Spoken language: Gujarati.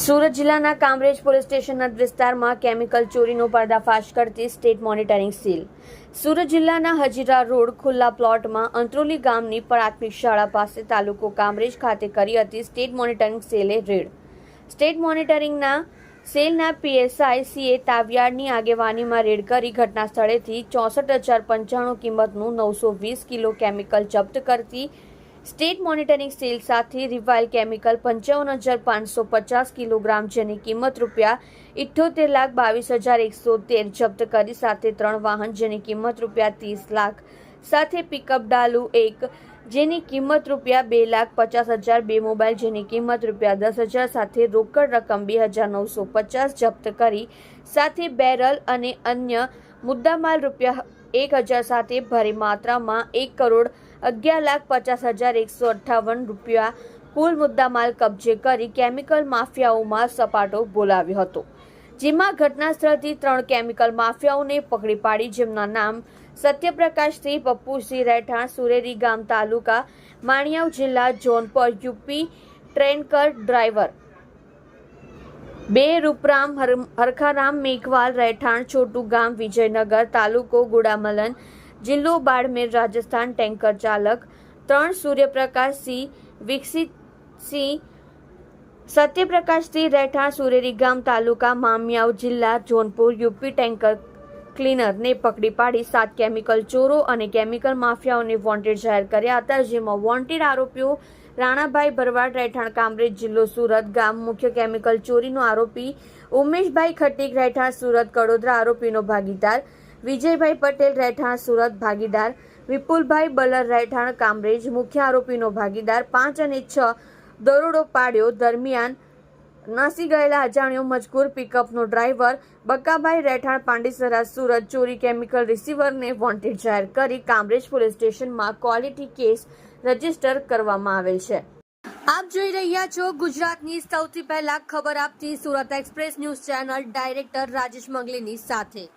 સુરત જિલ્લાના કામરેજ પોલીસ સ્ટેશનના વિસ્તારમાં કેમિકલ ચોરીનો પર્દાફાશ કરતી સ્ટેટ મોનિટરિંગ સીલ. સુરત જિલ્લાના હજીરા રોડ ખુલ્લા પ્લોટમાં અંત્રોલી ગામની પ્રાથમિક શાળા પાસે તાલુકો કામરેજ ખાતે કરી હતી સ્ટેટ મોનિટરિંગ સેલે રેડ. સ્ટેટ મોનિટરિંગના સેલના પીએસઆઈ સીએ તાવિયાડની આગેવાનીમાં રેડ કરી ઘટના સ્થળેથી ચોસઠ હજાર પંચાણું કિંમતનું નવસો વીસ કિલો કેમિકલ જપ્ત કરતી સ્ટેટ મોનિટરિંગ સેલ સાથે રિવાઇલ કેમિકલ પંચાવન હજાર પાંચસો પચાસ કિલોગ્રામ, જેની કિંમત રૂપિયા ઇઠ્યોતેર લાખ બાવીસ હજાર એકસો તેર જપ્ત કરી સાથે ત્રણ વાહન, જેની કિંમત રૂપિયા ત્રીસ લાખ સાથે પિકઅપ ડાલુ એક, જેની કિંમત રૂપિયા બે લાખ પચાસ હજાર બે મોબાઈલ જેની કિંમત રૂપિયા દસ હજાર સાથે રોકડ રકમ બે હજાર નવસો પચાસ જપ્ત કરી સાથે બેરલ અને અન્ય મુદ્દામાલ રૂપિયા એક હજાર સાથે ભારે માત્રામાં એક કરોડ અગિયાર લાખ પચાસ હજાર એકસો અઠ્ઠાવન રૂપિયા કુલ મુદ્દામાલ કબજે કરી કેમિકલ માફિયાઓમાં સપાટો બોલાવ્યો હતો, જેમાં ઘટના સ્થળથી ત્રણ કેમિકલ માફિયાઓને પકડી પાડી, જેમના નામ સત્યપ્રકાશસિંહ પપ્પુસિંહ રહેઠાણ, સુરેરી ગામ તાલુકા, માણિયાવ જિલ્લા, જોનપર, યુપી, ટ્રેનકર ડ્રાઈવર. બે રૂપરામ હરખારામ મેઘવાલ રહેઠાણ, છોટુ ગામ, વિજયનગર તાલુકો, ગુડામલન જિલ્લો બાડમેર રાજસ્થાન ટેન્કર ચાલક ત્રણ સૂર્યપ્રકાશસિંહ વિકસિતસિંહ સત્યપ્રકાશસિંહ રહેઠાણ સુરેરી ગામ તાલુકા મામિયાવ જિલ્લા જોનપુર યુપી ટેન્કર ક્લીનરને પકડી પાડી સાત કેમિકલ ચોરો અને કેમિકલ માફિયાઓને વોન્ટેડ જાહેર કર્યા હતા, જેમાં વોન્ટેડ આરોપીઓ રાણાભાઈ ભરવાડ રહેઠાણ કામરેજ જિલ્લો સુરત ગામ મુખ્ય કેમિકલ ચોરીનો આરોપી ઉમેશભાઈ ખટીક રહેઠાણ સુરત કડોદરા આરોપીનો ભાગીદાર વિજયભાઈ પટેલ રહેઠાણ સુરત ભાગીદાર, વિપુલભાઈ બલર રહેઠાણ કામરેજ, મુખ્ય આરોપીનો ભાગીદાર, પાંચ અને છ દરોડો પાડ્યો દરમિયાન નાસી ગયેલા અજાણ્યો મજકૂર પિકઅપનો ડ્રાઈવર, બક્કાભાઈ રહેઠાણ, પાંડેસરા, સુરત, ચોરી કેમિકલ રિસીવરને વોન્ટેડ જાહેર કરી કામરેજ પોલીસ સ્ટેશનમાં ક્વોલિટી કેસ રજિસ્ટર કરવામાં આવેલ છે. આપ જોઈ રહ્યા છો ગુજરાતની સૌથી પહેલા ખબર આપતી Surat Express News channel director Rajesh મંગલીની સાથે.